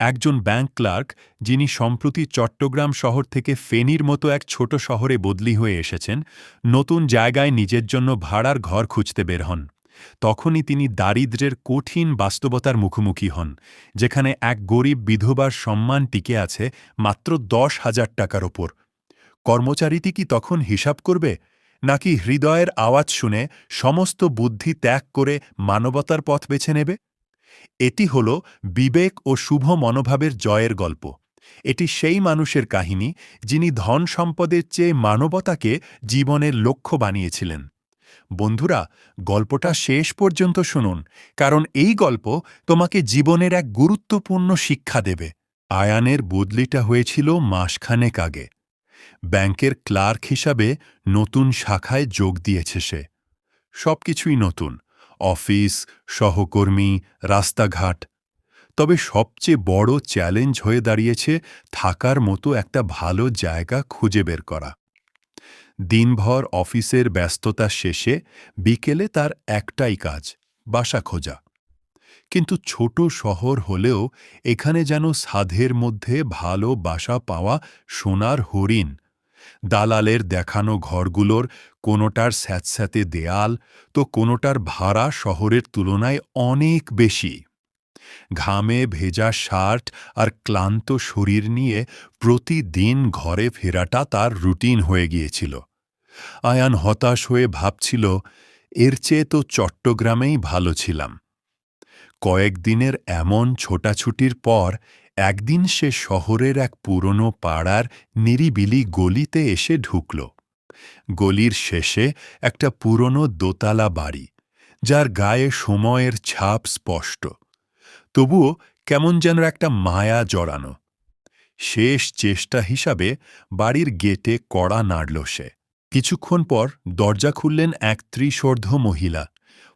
একজন bank clerk যিনি সম্প্রতি চট্টগ্রাম শহর থেকে ফেনীর মতো এক ছোট শহরে বদলি হয়ে এসেছেন, নতুন জায়গায় নিজের জন্য ভাড়ার ঘর খুঁজতে বের হন। তখনই তিনি দারিদ্র্যের কঠিন বাস্তবতার মুখোমুখি হন, যেখানে এক গরিব বিধবার সম্মান টিকে আছে মাত্র দশ হাজার টাকার ওপর। কর্মচারীটি কি তখন হিসাব করবে, নাকি হৃদয়ের আওয়াজ শুনে সমস্ত বুদ্ধি ত্যাগ করে মানবতার পথ বেছে নেবে? এটি হল বিবেক ও শুভ মনোভাবের জয়ের গল্প। এটি সেই মানুষের কাহিনী যিনি ধন সম্পদের চেয়ে মানবতাকে জীবনের লক্ষ্য বানিয়েছিলেন। বন্ধুরা, গল্পটা শেষ পর্যন্ত শুনুন, কারণ এই গল্প তোমাকে জীবনের এক গুরুত্বপূর্ণ শিক্ষা দেবে। আয়ানের বদলিটা হয়েছিল মাসখানেক আগে। ব্যাংকের ক্লার্ক হিসাবে নতুন শাখায় যোগ দিয়েছে সে। সবকিছুই নতুন। অফিস, সহকর্মী, রাস্তাঘাট। তবে সবচেয়ে বড় চ্যালেঞ্জ হয়ে দাঁড়িয়েছে থাকার মতো একটা ভালো জায়গা খুঁজে বের করা। দিনভর অফিসের ব্যস্ততা শেষে বিকেলে তার একটাই কাজ, বাসা খোঁজা। কিন্তু ছোট শহর হলেও এখানে যেন সাধের মধ্যে ভালো বাসা পাওয়া সোনার হরিণ দালালের দেখানো ঘরগুলোর কোনোটার স্যাঁতস্যাঁতে দেয়াল তো কোনোটার ভাড়া শহরের তুলনায় অনেক বেশি। ঘামে ভেজা শার্ট আর ক্লান্ত শরীর নিয়ে প্রতিদিন ঘরে ফেরাটা তার রুটিন হয়ে গিয়েছিল। আয়ান হতাশ হয়ে ভাবছিল, এর চেয়ে তো চট্টগ্রামেই ভালো ছিলাম। কয়েকদিনের এমন ছোটাছুটির পর একদিন সে শহরের এক পুরনো পাড়ার নিরিবিলি গলিতে এসে ঢুকল। গলির শেষে একটা পুরনো দোতলা বাড়ি, যার গায়ে সময়ের ছাপ স্পষ্ট। তবুও কেমন যেন একটা মায়া জড়ানো। শেষ চেষ্টা হিসাবে বাড়ির গেটে কড়া নাড়ল সে। কিছুক্ষণ পর দরজা খুললেন এক ত্রিশর্ধ মহিলা।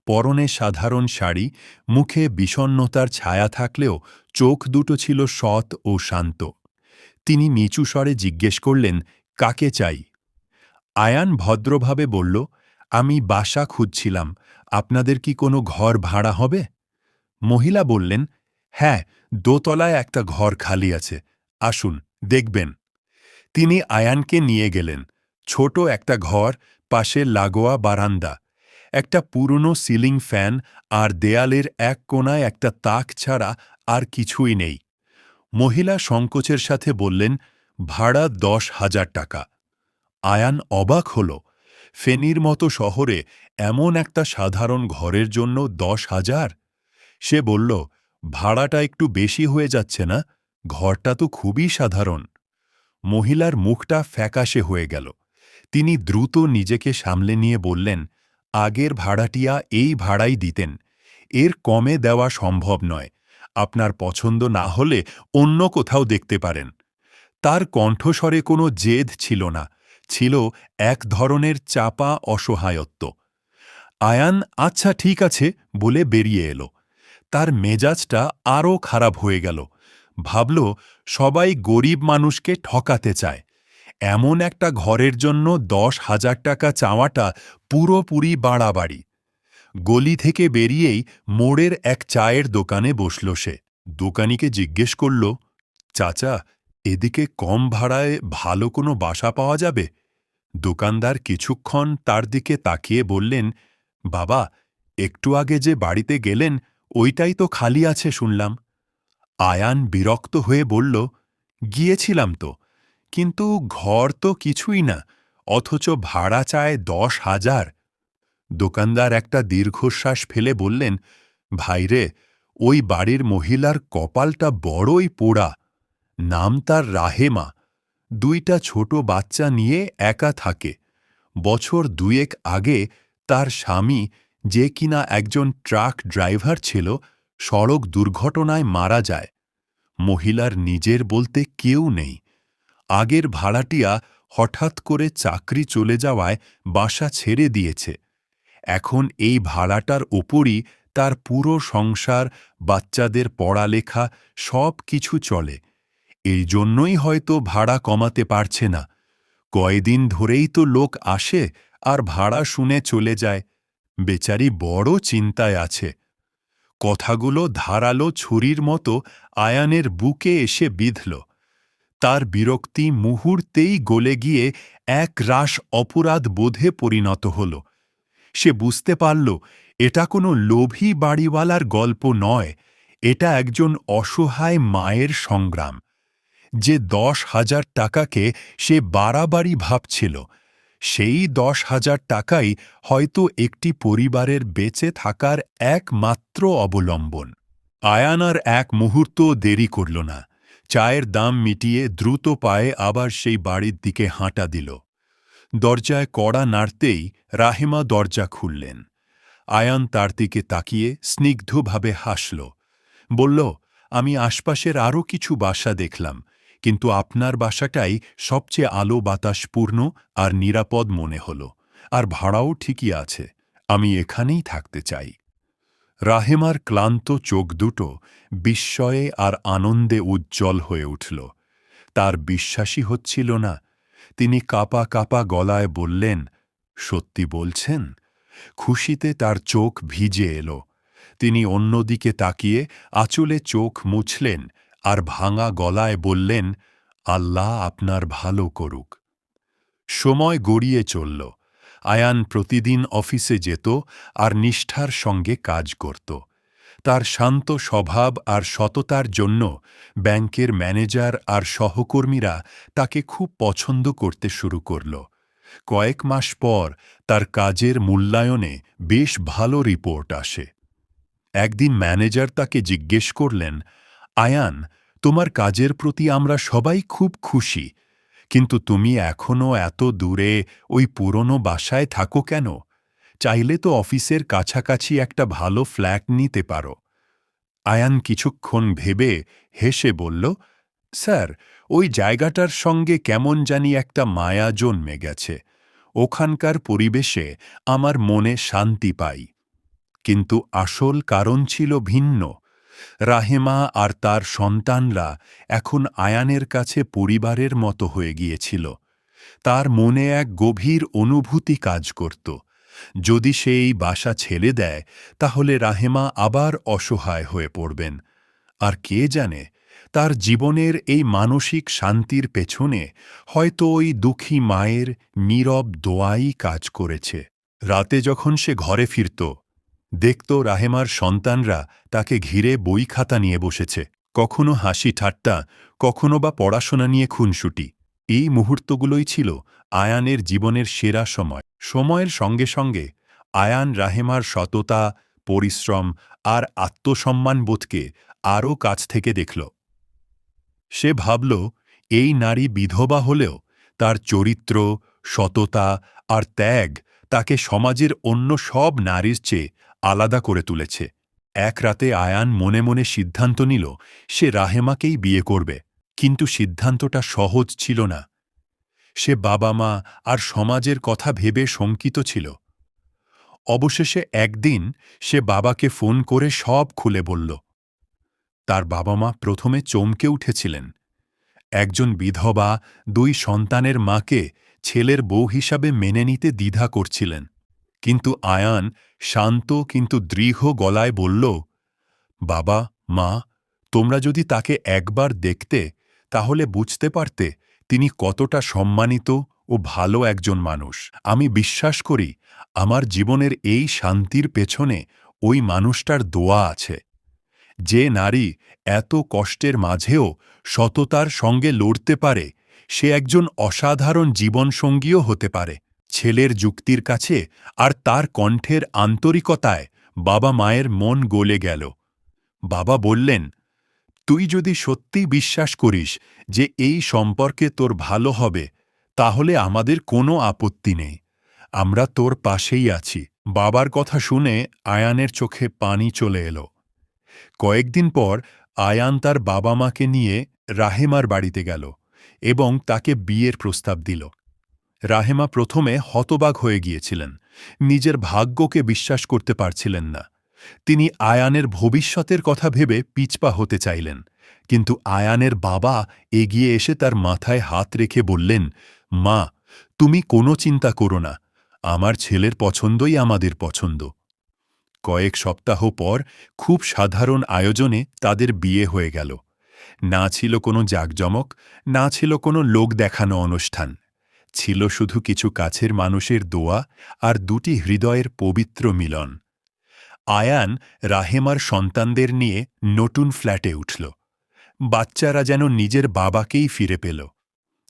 পরনে সাধারণ শাড়ি, মুখে বিষণ্নতার ছায়া থাকলেও চোখ দুটো ছিল সৎ ও শান্ত। তিনি নিচু স্বরে জিজ্ঞেস করলেন, কাকে চাই? আয়ান ভদ্রভাবে বলল, আমি বাসা খুঁজছিলাম। আপনাদের কি কোনো ঘর ভাড়া হবে? মহিলা বললেন হ্যাঁ দোতলায় একটা ঘর খালি আছে। আসুন, দেখবেন। তিনি আয়ানকে নিয়ে গেলেন। ছোট একটা ঘর, পাশে লাগোয়া বারান্দা। একটা পুরনো সিলিং ফ্যান আর দেয়ালের এক কোনায় একটা তাক ছাড়া আর কিছুই নেই। মহিলা সংকোচের সাথে বললেন, ভাড়া দশ হাজার টাকা। আয়ান অবাক হল। ফেনীর মতো শহরে এমন একটা সাধারণ ঘরের জন্য দশ হাজার? সে বলল, ভাড়াটা একটু বেশি হয়ে যাচ্ছে না, ঘরটা তো খুবই সাধারণ। মহিলার মুখটা ফ্যাকাশে হয়ে গেল। তিনি দ্রুত নিজেকে সামলে নিয়ে বললেন আগের ভাড়াটিয়া এই ভাড়াই দিতেন। এর কমে দেওয়া সম্ভব নয়। আপনার পছন্দ না হলে অন্য কোথাও দেখতে পারেন। তার কণ্ঠস্বরে কোনো জেদ ছিল না। ছিল এক ধরনের চাপা অসহায়ত্ব। আয়ান আচ্ছা ঠিক আছে বলে বেরিয়ে এলো। তার মেজাজটা আরও খারাপ হয়ে গেল। ভাবল, সবাই গরিব মানুষকে ঠকাতে চায়। এমন একটা ঘরের জন্য দশ হাজার টাকা চাওয়াটা পুরোপুরি বাড়াবাড়ি। গলি থেকে বেরিয়েই মোড়ের এক চায়ের দোকানে বসল সে। দোকানিকে জিজ্ঞেস করল, চাচা, এদিকে কম ভাড়ায় ভালো কোনো বাসা পাওয়া যাবে? দোকানদার কিছুক্ষণ তার দিকে তাকিয়ে বললেন, বাবা, একটু আগে যে বাড়িতে গেলেন, ওইটাই তো খালি আছে শুনলাম। আয়ান বিরক্ত হয়ে বলল, গিয়েছিলাম তো। কিন্তু ঘর তো কিছুই না, অথচ ভাড়া চায় দশ হাজার। দোকানদার একটা দীর্ঘশ্বাস ফেলে বললেন ভাইরে ওই বাড়ির মহিলার কপালটা বড়ই পোড়া। নাম তার রাহেমা। দুইটা ছোট বাচ্চা নিয়ে একা থাকে। বছর দুয়েক আগে তার স্বামী যে কিনা একজন ট্রাক ড্রাইভার ছিল, সড়ক দুর্ঘটনায় মারা যায়। মহিলার নিজের বলতে কেউ নেই। আগের ভাড়াটিয়া হঠাৎ করে চাকরি চলে যাওয়ায় বাসা ছেড়ে দিয়েছে। এখন এই ভাড়াটার ওপরই তার পুরো সংসার, বাচ্চাদের পড়ালেখা, সব কিছু চলে। এই জন্যই হয়তো ভাড়া কমাতে পারছে না। কয়দিন ধরেই তো লোক আসে আর ভাড়া শুনে চলে যায়। বেচারি বড় চিন্তায় আছে। কথাগুলো ধারালো ছুরির মতো আয়ানের বুকে এসে বিঁধল। তার বিরক্তি মুহূর্তেই গলে গিয়ে এক রাস অপরাধ বোধে পরিণত হল। সে বুঝতে পারল, এটা কোনো লোভী বাড়িওয়ালার গল্প নয়, এটা একজন অসহায় মায়ের সংগ্রাম। যে দশ হাজার টাকাকে সে বাড়াবাড়ি ভাবছিল, সেই দশ হাজার টাকাই হয়তো একটি পরিবারের বেঁচে থাকার একমাত্র অবলম্বন। আয়ানার এক মুহূর্ত দেরি করল না। চায়ের দাম মিটিয়ে দ্রুত পায়ে আবার সেই বাড়ির দিকে হাঁটা দিল। দরজায় কড়া নাড়তেই রাহেমা দরজা খুললেন। আয়ান তার দিকে তাকিয়ে স্নিগ্ধভাবে হাসল। বলল, আমি আশপাশের আরও কিছু বাসা দেখলাম, কিন্তু আপনার বাসাটাই সবচেয়ে আলো বাতাসপূর্ণ আর নিরাপদ মনে হল। আর ভাড়াও ঠিকই আছে। আমি এখানেই থাকতে চাই। রাহেমার ক্লান্ত চোখ দুটো বিস্ময়ে আর আনন্দে উজ্জ্বল হয়ে উঠল। তার বিশ্বাসই হচ্ছিল না। তিনি কাপা কাপা গলায় বললেন, সত্যি বলছেন? খুশিতে তার চোখ ভিজে এলো। তিনি অন্যদিকে তাকিয়ে আঁচলে চোখ মুছলেন আর ভাঙা গলায় বললেন, আল্লাহ আপনার ভালো করুক। সময় গড়িয়ে চলল। আয়ান প্রতিদিন অফিসে যেত আর নিষ্ঠার সঙ্গে কাজ করত। তার শান্ত স্বভাব আর সততার জন্য ব্যাংকের ম্যানেজার আর সহকর্মীরা তাকে খুব পছন্দ করতে শুরু করল। কয়েক মাস পর তার কাজের মূল্যায়নে বেশ ভালো রিপোর্ট আসে। একদিন ম্যানেজার তাকে জিজ্ঞেস করলেন, আয়ান, তোমার কাজের প্রতি আমরা সবাই খুব খুশি কিন্তু তুমি এখনও এত দূরে ওই পুরনো বাসায় থাকো কেন? চাইলে তো অফিসের কাছাকাছি একটা ভালো ফ্ল্যাট নিতে পারো। আয়ান কিছুক্ষণ ভেবে হেসে বলল, স্যার, ওই জায়গাটার সঙ্গে কেমন জানি একটা মায়া জন্মে গেছে। ওখানকার পরিবেশে আমার মনে শান্তি পাই। কিন্তু আসল কারণ ছিল ভিন্ন। রাহেমা আর তার সন্তানরা এখন আয়ানের কাছে পরিবারের মতো হয়ে গিয়েছিল। তার মনে এক গভীর অনুভূতি কাজ করত। যদি সে এই বাসা ছেড়ে দেয়, তাহলে রাহেমা আবার অসহায় হয়ে পড়বেন। আর কে জানে, তার জীবনের এই মানসিক শান্তির পেছনে হয়তো ওই দুঃখী মায়ের নীরব দোয়াই কাজ করেছে। রাতে যখন সে ঘরে ফিরত দেখত রাহেমার সন্তানরা তাকে ঘিরে বই খাতা নিয়ে বসেছে। কখনো হাসি ঠাট্টা, কখনো বা পড়াশোনা নিয়ে খুনসুটি। এই মুহূর্তগুলোই ছিল আয়ানের জীবনের সেরা সময়। সময়ের সঙ্গে সঙ্গে আয়ান রাহেমার সততা, পরিশ্রম আর আত্মসম্মানবোধকে আরও কাছ থেকে দেখল। সে ভাবল, এই নারী বিধবা হলেও তার চরিত্র, সততা আর ত্যাগ তাকে সমাজের অন্য সব নারীর চেয়ে আলাদা করে তুলেছে। এক রাতে আয়ান মনে মনে সিদ্ধান্ত নিল, সে রাহেমাকেই বিয়ে করবে। কিন্তু সিদ্ধান্তটা সহজ ছিল না। সে বাবা মা আর সমাজের কথা ভেবে শঙ্কিত ছিল। অবশেষে একদিন সে বাবাকে ফোন করে সব খুলে বলল। তার বাবা মা প্রথমে চমকে উঠেছিলেন। একজন বিধবা দুই সন্তানের মাকে ছেলের বউ হিসাবে মেনে নিতে দ্বিধা করছিলেন। কিন্তু আয়ান শান্ত কিন্তু দৃঢ় গলায় বলল, বাবা, মা, তোমরা যদি তাকে একবার দেখতে, তাহলে বুঝতে পারতে তিনি কতটা সম্মানিত ও ভালো একজন মানুষ। আমি বিশ্বাস করি আমার জীবনের এই শান্তির পেছনে ওই মানুষটার দোয়া আছে। যে নারী এত কষ্টের মাঝেও সততার সঙ্গে লড়তে পারে, সে একজন অসাধারণ জীবনসঙ্গীও হতে পারে। ছেলের যুক্তির কাছে আর তার কণ্ঠের আন্তরিকতায় বাবা মায়ের মন গলে গেল। বাবা বললেন, তুই যদি সত্যি বিশ্বাস করিস যে এই সম্পর্কে তোর ভালো হবে, তাহলে আমাদের কোনো আপত্তি নেই। আমরা তোর পাশেই আছি। বাবার কথা শুনে আয়ানের চোখে পানি চলে এলো। কয়েকদিন পর আয়ান তার বাবা মাকে নিয়ে রাহেমার বাড়িতে গেল এবং তাকে বিয়ের প্রস্তাব দিল। রাহেমা প্রথমে হতবাক হয়ে গিয়েছিলেন। নিজের ভাগ্যকে বিশ্বাস করতে পারছিলেন না। তিনি আয়ানের ভবিষ্যতের কথা ভেবে পিছপা হতে চাইলেন। কিন্তু আয়ানের বাবা এগিয়ে এসে তার মাথায় হাত রেখে বললেন, মা, তুমি কোনো চিন্তা করো না। আমার ছেলের পছন্দই আমাদের পছন্দ। কয়েক সপ্তাহ পর খুব সাধারণ আয়োজনে তাদের বিয়ে হয়ে গেল। না ছিল কোনো জাকজমক, না ছিল কোনো লোক দেখানো অনুষ্ঠান। ছিল শুধু কিছু কাছের মানুষের দোয়া আর দুটি হৃদয়ের পবিত্র মিলন। আয়ান রাহেমার সন্তানদের নিয়ে নতুন ফ্ল্যাটে উঠল। বাচ্চারা যেন নিজের বাবাকেই ফিরে পেল।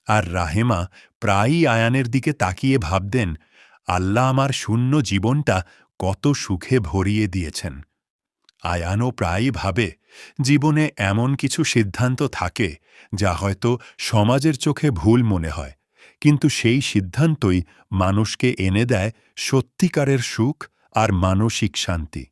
আর রাহেমা প্রায়ই আয়ানের দিকে তাকিয়ে ভাবতেন, আল্লাহ আমার শূন্য জীবনটা কত সুখে ভরিয়ে দিয়েছেন। আয়ানও প্রায়ই ভাবে, জীবনে এমন কিছু সিদ্ধান্ত থাকে যা হয়তো সমাজের চোখে ভুল মনে হয়। কিন্তু সেই সিদ্ধান্তই মানুষকে এনে দেয় সত্যিকারের সুখ আর মানসিক শান্তি।